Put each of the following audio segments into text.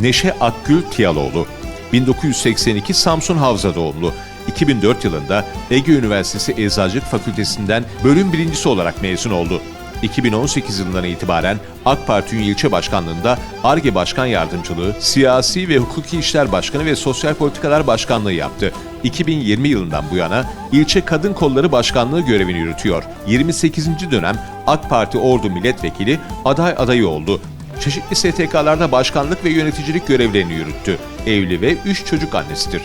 Neşe Akgül Tiyaloğlu 1982 Samsun Havza doğumlu. 2004 yılında Ege Üniversitesi Eczacılık Fakültesinden bölüm birincisi olarak mezun oldu. 2018 yılından itibaren AK Parti Ünye İlçe Başkanlığı'nda ARGE Başkan Yardımcılığı, Siyasi ve Hukuki İşler Başkanı ve Sosyal Politikalar Başkanlığı yaptı. 2020 yılından bu yana ilçe Kadın Kolları Başkanlığı görevini yürütüyor. 28. dönem AK Parti Ordu Milletvekili aday adayı oldu. Çeşitli STK'larda başkanlık ve yöneticilik görevlerini yürüttü. Evli ve 3 çocuk annesidir.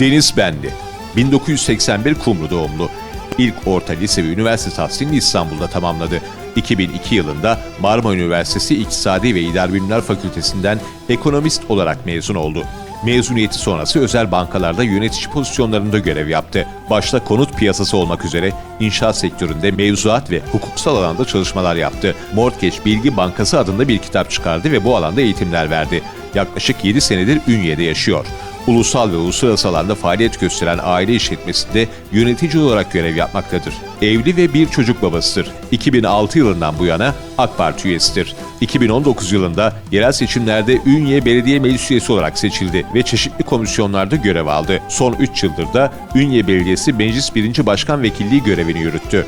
Deniz Benli 1981 Kumru doğumlu. İlk orta lise ve üniversite tahsilini İstanbul'da tamamladı. 2002 yılında Marmara Üniversitesi İktisadi ve İdari Bilimler Fakültesinden ekonomist olarak mezun oldu. Mezuniyeti sonrası özel bankalarda yönetici pozisyonlarında görev yaptı. Başta konut piyasası olmak üzere inşaat sektöründe mevzuat ve hukuksal alanda çalışmalar yaptı. Mortgage Bilgi Bankası adında bir kitap çıkardı ve bu alanda eğitimler verdi. Yaklaşık 7 senedir Ünye'de yaşıyor ulusal ve uluslararası alanda faaliyet gösteren aile işletmesinde yönetici olarak görev yapmaktadır. Evli ve bir çocuk babasıdır. 2006 yılından bu yana AK Parti üyesidir. 2019 yılında yerel seçimlerde Ünye Belediye Meclis üyesi olarak seçildi ve çeşitli komisyonlarda görev aldı. Son 3 yıldır da Ünye Belediyesi Meclis 1. Başkan Vekilliği görevini yürüttü.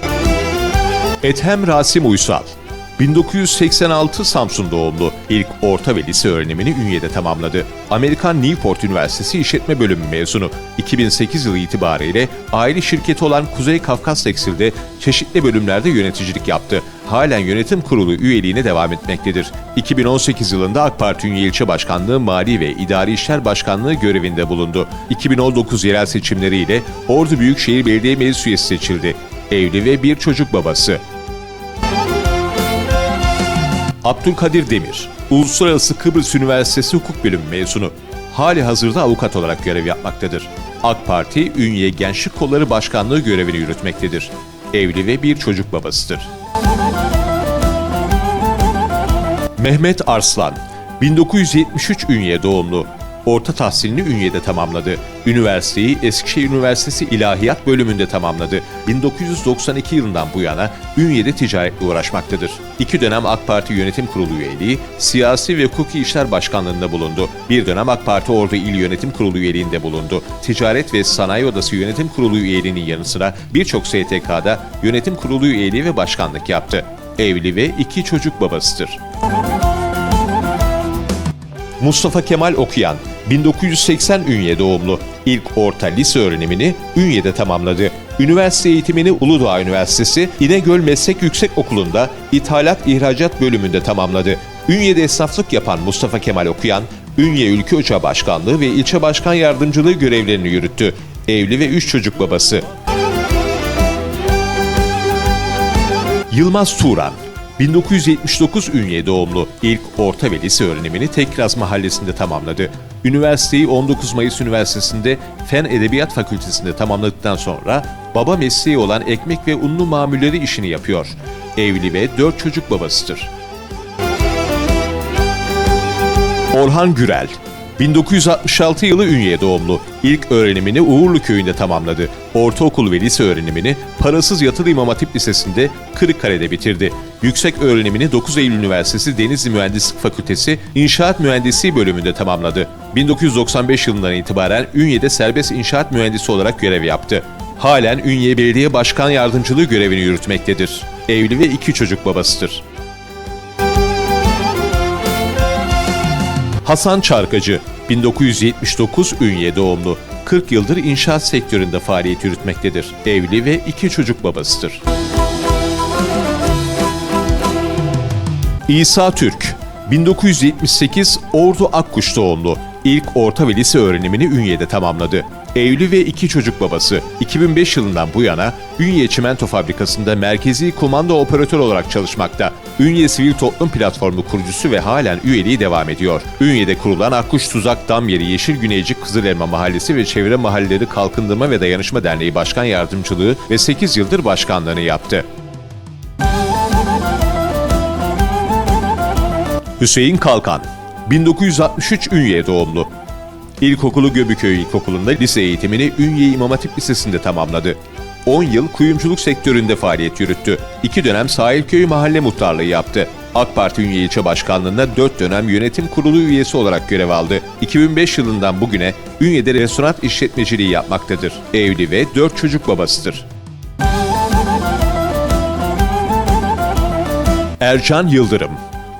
Ethem Rasim Uysal 1986 Samsun doğumlu. İlk orta ve lise öğrenimini Ünye'de tamamladı. Amerikan Newport Üniversitesi İşletme Bölümü mezunu. 2008 yılı itibariyle aile şirketi olan Kuzey Kafkas Tekstil'de çeşitli bölümlerde yöneticilik yaptı. Halen yönetim kurulu üyeliğine devam etmektedir. 2018 yılında AK Parti Ünye İlçe Başkanlığı Mali ve İdari İşler Başkanlığı görevinde bulundu. 2019 yerel seçimleriyle Ordu Büyükşehir Belediye Meclis üyesi seçildi. Evli ve bir çocuk babası. Abdülkadir Demir, Uluslararası Kıbrıs Üniversitesi Hukuk Bölümü mezunu. Hali hazırda avukat olarak görev yapmaktadır. AK Parti, Ünye Gençlik Kolları Başkanlığı görevini yürütmektedir. Evli ve bir çocuk babasıdır. Mehmet Arslan, 1973 Ünye doğumlu. Orta tahsilini Ünye'de tamamladı. Üniversiteyi Eskişehir Üniversitesi İlahiyat bölümünde tamamladı. 1992 yılından bu yana Ünye'de ticaretle uğraşmaktadır. İki dönem AK Parti Yönetim Kurulu üyeliği, Siyasi ve Hukuki İşler Başkanlığında bulundu. Bir dönem AK Parti Ordu İl Yönetim Kurulu üyeliğinde bulundu. Ticaret ve Sanayi Odası Yönetim Kurulu üyeliğinin yanı sıra birçok STK'da yönetim kurulu üyeliği ve başkanlık yaptı. Evli ve iki çocuk babasıdır. Mustafa Kemal Okuyan, 1980 Ünye doğumlu. İlk orta lise öğrenimini Ünye'de tamamladı. Üniversite eğitimini Uludağ Üniversitesi İnegöl Meslek Yüksek Okulu'nda İthalat İhracat bölümünde tamamladı. Ünye'de esnaflık yapan Mustafa Kemal Okuyan, Ünye Ülke Ocağı Başkanlığı ve ilçe başkan yardımcılığı görevlerini yürüttü. Evli ve üç çocuk babası. Yılmaz Turan 1979 Ünye doğumlu. İlk orta ve lise öğrenimini Tekraz Mahallesi'nde tamamladı. Üniversiteyi 19 Mayıs Üniversitesi'nde Fen Edebiyat Fakültesi'nde tamamladıktan sonra baba mesleği olan ekmek ve unlu mamulleri işini yapıyor. Evli ve 4 çocuk babasıdır. Orhan Gürel 1966 yılı Ünye doğumlu. İlk öğrenimini Uğurlu köyünde tamamladı. Ortaokul ve lise öğrenimini Parasız Yatılı İmam Hatip Lisesi'nde Kırıkkale'de bitirdi. Yüksek öğrenimini 9 Eylül Üniversitesi Denizli Mühendislik Fakültesi İnşaat Mühendisliği bölümünde tamamladı. 1995 yılından itibaren Ünye'de serbest inşaat mühendisi olarak görev yaptı. Halen Ünye Belediye Başkan Yardımcılığı görevini yürütmektedir. Evli ve iki çocuk babasıdır. Hasan Çarkacı, 1979 Ünye doğumlu. 40 yıldır inşaat sektöründe faaliyet yürütmektedir. Evli ve iki çocuk babasıdır. İsa Türk, 1978 Ordu Akkuş doğumlu. İlk orta ve lise öğrenimini Ünye'de tamamladı. Evli ve iki çocuk babası. 2005 yılından bu yana Ünye Çimento Fabrikası'nda merkezi komando operatör olarak çalışmakta. Ünye Sivil Toplum Platformu kurucusu ve halen üyeliği devam ediyor. Ünye'de kurulan Akkuş Tuzak Dam Yeri Yeşil Güneycik Kızılelma Mahallesi ve Çevre Mahalleleri Kalkındırma ve Dayanışma Derneği Başkan Yardımcılığı ve 8 yıldır başkanlığını yaptı. Hüseyin Kalkan 1963 Ünye doğumlu. İlkokulu Göbüköy İlkokulu'nda lise eğitimini Ünye İmam Hatip Lisesi'nde tamamladı. 10 yıl kuyumculuk sektöründe faaliyet yürüttü. İki dönem Sahilköy Mahalle Muhtarlığı yaptı. AK Parti Ünye İlçe Başkanlığı'nda 4 dönem yönetim kurulu üyesi olarak görev aldı. 2005 yılından bugüne Ünye'de restoran işletmeciliği yapmaktadır. Evli ve 4 çocuk babasıdır. Ercan Yıldırım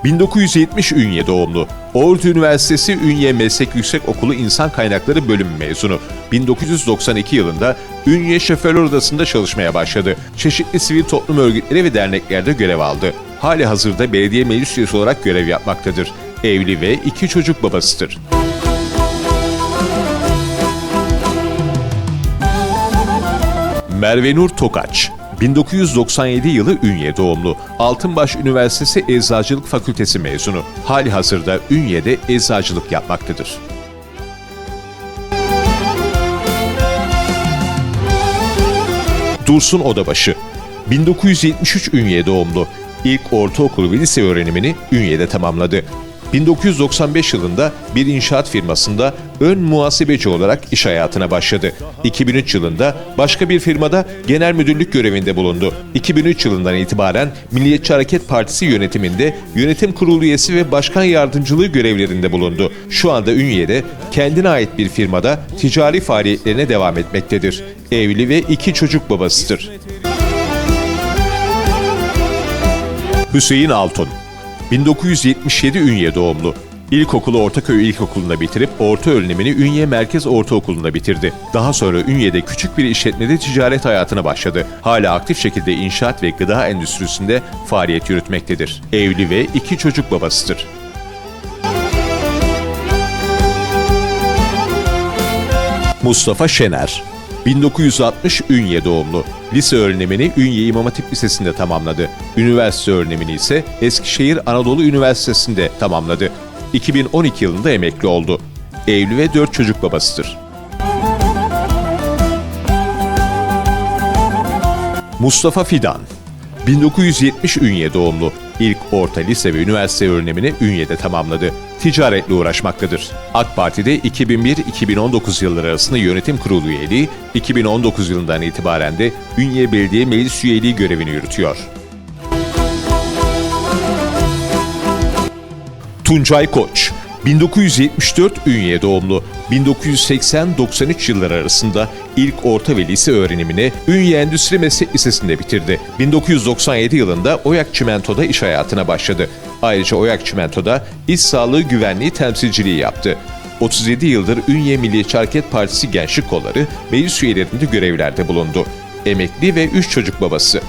1970 Ünye doğumlu. Ordu Üniversitesi Ünye Meslek Yüksekokulu İnsan Kaynakları Bölümü mezunu. 1992 yılında Ünye Şoförler Odası'nda çalışmaya başladı. Çeşitli sivil toplum örgütleri ve derneklerde görev aldı. Hali hazırda belediye meclis üyesi olarak görev yapmaktadır. Evli ve iki çocuk babasıdır. Merve Nur Tokaç 1997 yılı Ünye doğumlu. Altınbaş Üniversitesi Eczacılık Fakültesi mezunu. Hali hazırda Ünye'de eczacılık yapmaktadır. Dursun Odabaşı 1973 Ünye doğumlu. İlk ortaokul ve lise öğrenimini Ünye'de tamamladı. 1995 yılında bir inşaat firmasında ön muhasebeci olarak iş hayatına başladı. 2003 yılında başka bir firmada genel müdürlük görevinde bulundu. 2003 yılından itibaren Milliyetçi Hareket Partisi yönetiminde yönetim kurulu üyesi ve başkan yardımcılığı görevlerinde bulundu. Şu anda Ünye'de kendine ait bir firmada ticari faaliyetlerine devam etmektedir. Evli ve iki çocuk babasıdır. Hüseyin Altun 1977 Ünye doğumlu. İlkokulu Ortaköy İlkokulu'nda bitirip orta öğrenimini Ünye Merkez Ortaokulu'nda bitirdi. Daha sonra Ünye'de küçük bir işletmede ticaret hayatına başladı. Hala aktif şekilde inşaat ve gıda endüstrisinde faaliyet yürütmektedir. Evli ve iki çocuk babasıdır. Mustafa Şener 1960 Ünye doğumlu. Lise öğrenimini Ünye İmam Hatip Lisesi'nde tamamladı. Üniversite öğrenimini ise Eskişehir Anadolu Üniversitesi'nde tamamladı. 2012 yılında emekli oldu. Evli ve 4 çocuk babasıdır. Mustafa Fidan 1970 Ünye doğumlu. İlk orta lise ve üniversite öğrenimini Ünye'de tamamladı. Ticaretle uğraşmaktadır. AK Parti'de 2001-2019 yılları arasında yönetim kurulu üyeliği, 2019 yılından itibaren de Ünye Belediye Meclis üyeliği görevini yürütüyor. Tuncay Koç 1974 Ünye doğumlu. 1980-93 yılları arasında ilk orta ve lise öğrenimini Ünye Endüstri Meslek Lisesi'nde bitirdi. 1997 yılında Oyak Çimento'da iş hayatına başladı. Ayrıca Oyak Çimento'da iş sağlığı güvenliği temsilciliği yaptı. 37 yıldır Ünye Milliyetçi Hareket Partisi Gençlik Kolları meclis üyelerinde görevlerde bulundu. Emekli ve 3 çocuk babası.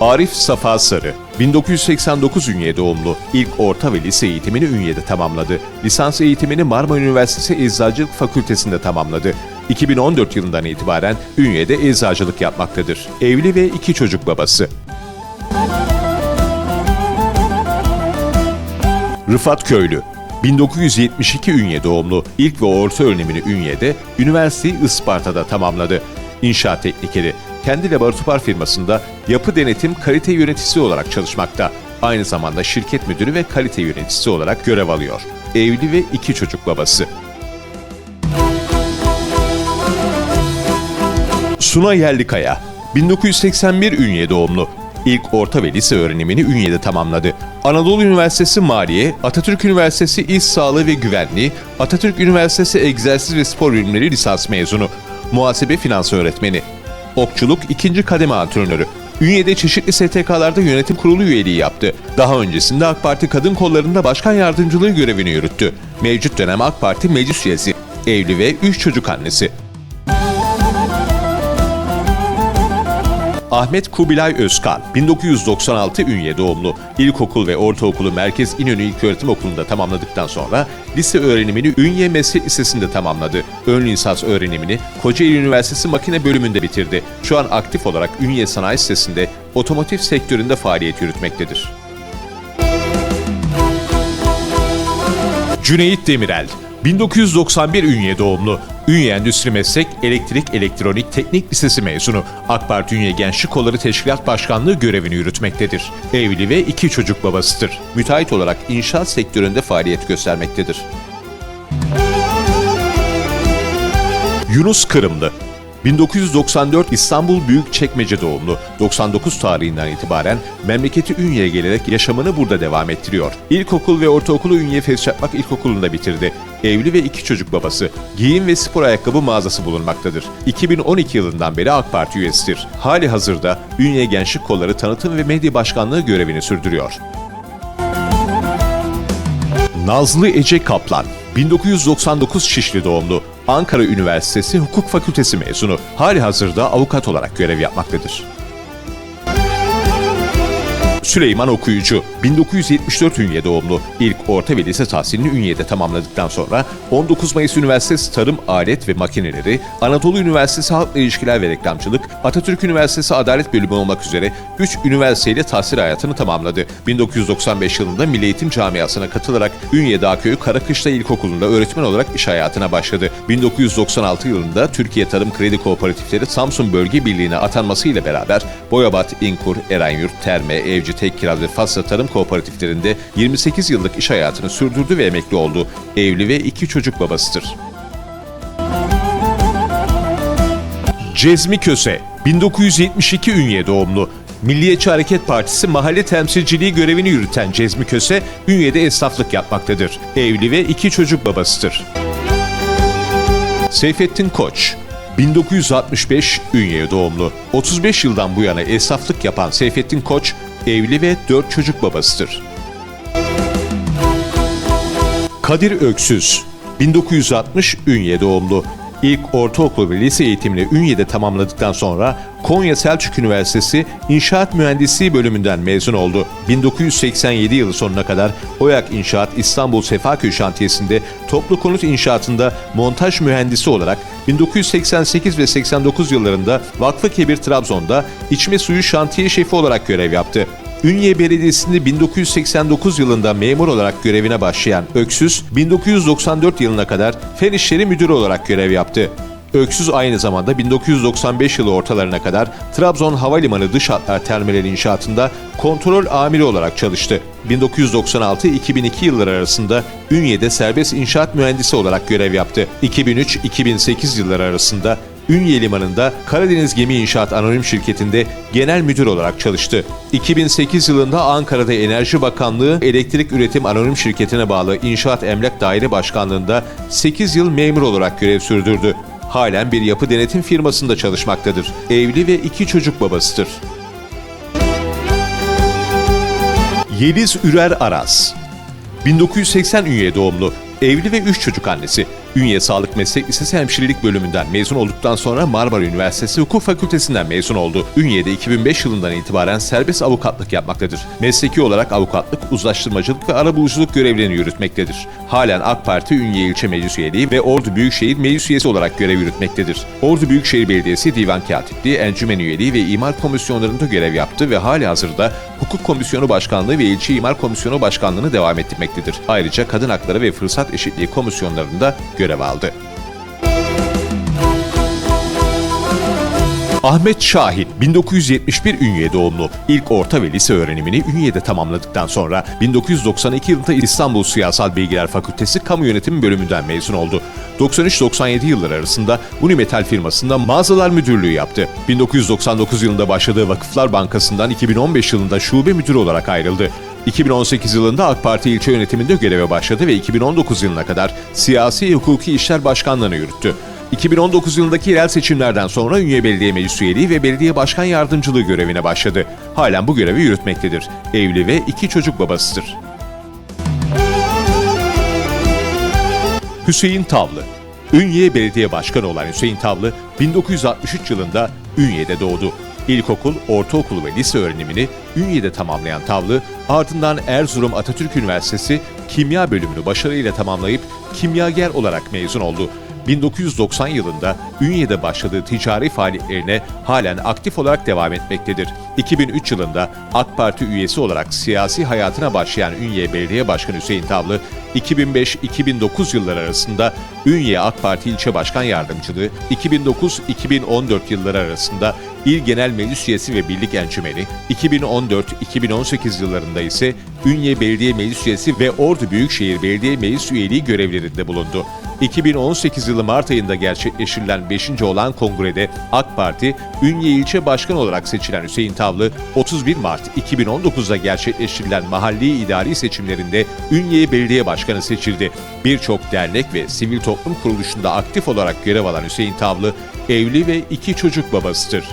Arif Safa Sarı 1989 Ünye doğumlu. İlk orta ve lise eğitimini Ünye'de tamamladı. Lisans eğitimini Marmara Üniversitesi Eczacılık Fakültesi'nde tamamladı. 2014 yılından itibaren Ünye'de eczacılık yapmaktadır. Evli ve iki çocuk babası. Rıfat Köylü 1972 Ünye doğumlu. İlk ve orta öğrenimini Ünye'de, üniversiteyi Isparta'da tamamladı. İnşaat teknikeri. Kendi laboratuvar firmasında yapı denetim kalite yöneticisi olarak çalışmakta. Aynı zamanda şirket müdürü ve kalite yöneticisi olarak görev alıyor. Evli ve iki çocuk babası. Suna Yerlikaya 1981 Ünye doğumlu. İlk orta ve lise öğrenimini Ünye'de tamamladı. Anadolu Üniversitesi Maliye, Atatürk Üniversitesi İş Sağlığı ve Güvenliği, Atatürk Üniversitesi Egzersiz ve Spor Bilimleri lisans mezunu. Muhasebe finans öğretmeni. Okçuluk ikinci kademe antrenörü. Ünye'de çeşitli STK'larda yönetim kurulu üyeliği yaptı. Daha öncesinde AK Parti kadın kollarında başkan yardımcılığı görevini yürüttü. Mevcut dönem AK Parti meclis üyesi. Evli ve 3 çocuk annesi. Ahmet Kubilay Özkan, 1996 Ünye doğumlu. İlkokul ve ortaokulu Merkez İnönü İlköğretim Okulu'nda tamamladıktan sonra lise öğrenimini Ünye Meslek Lisesi'nde tamamladı. Ön lisans öğrenimini Kocaeli Üniversitesi Makine Bölümünde bitirdi. Şu an aktif olarak Ünye Sanayi Sitesi'nde otomotiv sektöründe faaliyet yürütmektedir. Cüneyt Demirel 1991 Ünye doğumlu. Ünye Endüstri Meslek Elektrik Elektronik Teknik Lisesi mezunu. AK Parti Ünye Gençlik Kolları Teşkilat Başkanlığı görevini yürütmektedir. Evli ve iki çocuk babasıdır. Müteahhit olarak inşaat sektöründe faaliyet göstermektedir. Yunus Kırımlı 1994 İstanbul Büyükçekmece doğumlu. 99 tarihinden itibaren memleketi Ünye'ye gelerek yaşamını burada devam ettiriyor. İlkokul ve ortaokulu Ünye Fevzi Çakmak İlkokulu'nda bitirdi. Evli ve iki çocuk babası. Giyim ve spor ayakkabı mağazası bulunmaktadır. 2012 yılından beri AK Parti üyesidir. Hali hazırda Ünye Gençlik Kolları Tanıtım ve Medya Başkanlığı görevini sürdürüyor. Nazlı Ece Kaplan 1999 Şişli doğumlu. Ankara Üniversitesi Hukuk Fakültesi mezunu. Hali hazırda avukat olarak görev yapmaktadır. Süleyman Okuyucu, 1974 Ünye doğumlu. İlk orta ve lise tahsilini Ünye'de tamamladıktan sonra 19 Mayıs Üniversitesi Tarım Alet ve Makineleri, Anadolu Üniversitesi Halkla İlişkiler ve Reklamcılık, Atatürk Üniversitesi Adalet Bölümü olmak üzere 3 üniversiteyle tahsil hayatını tamamladı. 1995 yılında Milli Eğitim Camiası'na katılarak Ünye Dağköy'ü Karakışla İlkokulu'nda öğretmen olarak iş hayatına başladı. 1996 yılında Türkiye Tarım Kredi Kooperatifleri Samsun Bölge Birliği'ne atanmasıyla beraber Boyabat, İnkur, Erenyurt, Terme, Evci, Tekkiraz ve Fasla Tarım Kooperatiflerinde 28 yıllık iş hayatını sürdürdü ve emekli oldu. Evli ve iki çocuk babasıdır. Cezmi Köse, 1972 Ünye doğumlu. Milliyetçi Hareket Partisi mahalle temsilciliği görevini yürüten Cezmi Köse, Ünye'de esnaflık yapmaktadır. Evli ve iki çocuk babasıdır. Seyfettin Koç 1965 Ünye doğumlu. 35 yıldan bu yana esnaflık yapan Seyfettin Koç, evli ve 4 çocuk babasıdır. Kadir Öksüz 1960 Ünye doğumlu. İlk ortaokul ve lise eğitimini Ünye'de tamamladıktan sonra Konya Selçuk Üniversitesi İnşaat Mühendisliği bölümünden mezun oldu. 1987 yılı sonuna kadar Oyak İnşaat İstanbul Sefaköy şantiyesinde toplu konut inşaatında montaj mühendisi olarak 1988 ve 89 yıllarında Vakfı Kebir Trabzon'da içme suyu şantiye şefi olarak görev yaptı. Ünye Belediyesi'nde 1989 yılında memur olarak görevine başlayan Öksüz, 1994 yılına kadar Fen İşleri Müdürü olarak görev yaptı. Öksüz aynı zamanda 1995 yılı ortalarına kadar Trabzon Havalimanı Dış Hatlar Terminali inşaatında kontrol amiri olarak çalıştı. 1996-2002 yılları arasında Ünye'de serbest inşaat mühendisi olarak görev yaptı. 2003-2008 yılları arasında Ünye Limanı'nda Karadeniz Gemi İnşaat Anonim Şirketi'nde genel müdür olarak çalıştı. 2008 yılında Ankara'da Enerji Bakanlığı Elektrik Üretim Anonim Şirketi'ne bağlı İnşaat Emlak Daire Başkanlığı'nda 8 yıl memur olarak görev sürdürdü. Halen bir yapı denetim firmasında çalışmaktadır. Evli ve iki çocuk babasıdır. Yeliz Ürer Aras 1980 Ünye doğumlu, evli ve 3 çocuk annesi. Ünye Sağlık Meslek Lisesi Hemşirelik Bölümünden mezun olduktan sonra Marmara Üniversitesi Hukuk Fakültesinden mezun oldu. Ünye'de 2005 yılından itibaren serbest avukatlık yapmaktadır. Mesleki olarak avukatlık, uzlaştırmacılık ve arabuluculuk görevlerini yürütmektedir. Halen AK Parti Ünye İlçe Meclis Üyeliği ve Ordu Büyükşehir Meclis Üyesi olarak görev yürütmektedir. Ordu Büyükşehir Belediyesi Divan Katipliği, Encümen Üyeliği ve İmar Komisyonlarında görev yaptı ve hali hazırda Hukuk Komisyonu Başkanlığı ve İlçe İmar Komisyonu Başkanlığı'nı devam ettirmektedir. Ayrıca Kadın Hakları ve Fırsat Eşitliği Komisyonlarında görev aldı. Ahmet Şahin, 1971 Ünye doğumlu. İlk orta ve lise öğrenimini Ünye'de tamamladıktan sonra 1992 yılında İstanbul Siyasal Bilgiler Fakültesi Kamu Yönetimi bölümünden mezun oldu. 93-97 yılları arasında Unimetal firmasında mağazalar müdürlüğü yaptı. 1999 yılında başladığı Vakıflar Bankası'ndan 2015 yılında şube müdürü olarak ayrıldı. 2018 yılında AK Parti ilçe yönetiminde göreve başladı ve 2019 yılına kadar siyasi hukuki işler başkanlığını yürüttü. 2019 yılındaki yerel seçimlerden sonra Ünye Belediye Meclis Üyeliği ve Belediye Başkan Yardımcılığı görevine başladı. Halen bu görevi yürütmektedir. Evli ve iki çocuk babasıdır. Hüseyin Tavlı Ünye Belediye Başkanı olan Hüseyin Tavlı 1963 yılında Ünye'de doğdu. İlkokul, ortaokul ve lise öğrenimini Ünye'de tamamlayan Tavlı, ardından Erzurum Atatürk Üniversitesi Kimya bölümünü başarıyla tamamlayıp kimyager olarak mezun oldu. 1990 yılında Ünye'de başladığı ticari faaliyetlerine halen aktif olarak devam etmektedir. 2003 yılında AK Parti üyesi olarak siyasi hayatına başlayan Ünye Belediye Başkanı Hüseyin Tavlı, 2005-2009 yılları arasında Ünye AK Parti İlçe Başkan Yardımcılığı, 2009-2014 yılları arasında İl Genel Meclis Üyesi ve Birlik Encümeni, 2014-2018 yıllarında ise Ünye Belediye Meclis Üyesi ve Ordu Büyükşehir Belediye Meclis Üyeliği görevlerinde bulundu. 2018 yılı Mart ayında gerçekleştirilen 5. olan kongrede AK Parti, Ünye ilçe başkan olarak seçilen Hüseyin Tavlı, 31 Mart 2019'da gerçekleştirilen mahalli idari seçimlerinde Ünye Belediye Başkanı seçildi. Birçok dernek ve sivil toplum kuruluşunda aktif olarak görev alan Hüseyin Tavlı, evli ve iki çocuk babasıdır.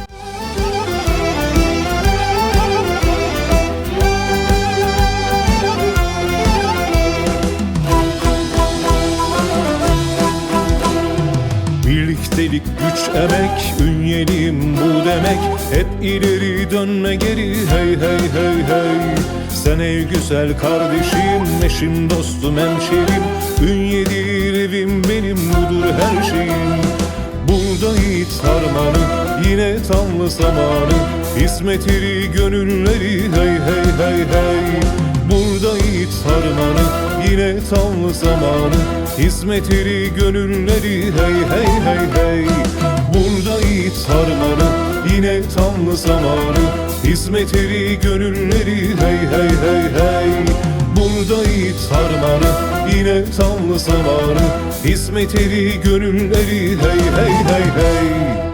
Emek, ünyeliyim bu demek. Hep ileri dönme geri hey hey hey hey. Sen ey güzel kardeşim, eşim dostum hemşerim. Ünyedir evim benim budur her şeyim. Burada yiğit harmanı, yine tamlı zamanı. Hizmet eri gönülleri hey hey hey hey. Burada yiğit harmanı, yine tamlı zamanı. Hizmet eri gönülleri hey hey hey hey Burada yiğit harmanı yine tamlı zamanı. Hizmet eri gönülleri hey hey hey hey. Burada yiğit harmanı yine tamlı zamanı. Hizmet eri gönülleri hey hey hey hey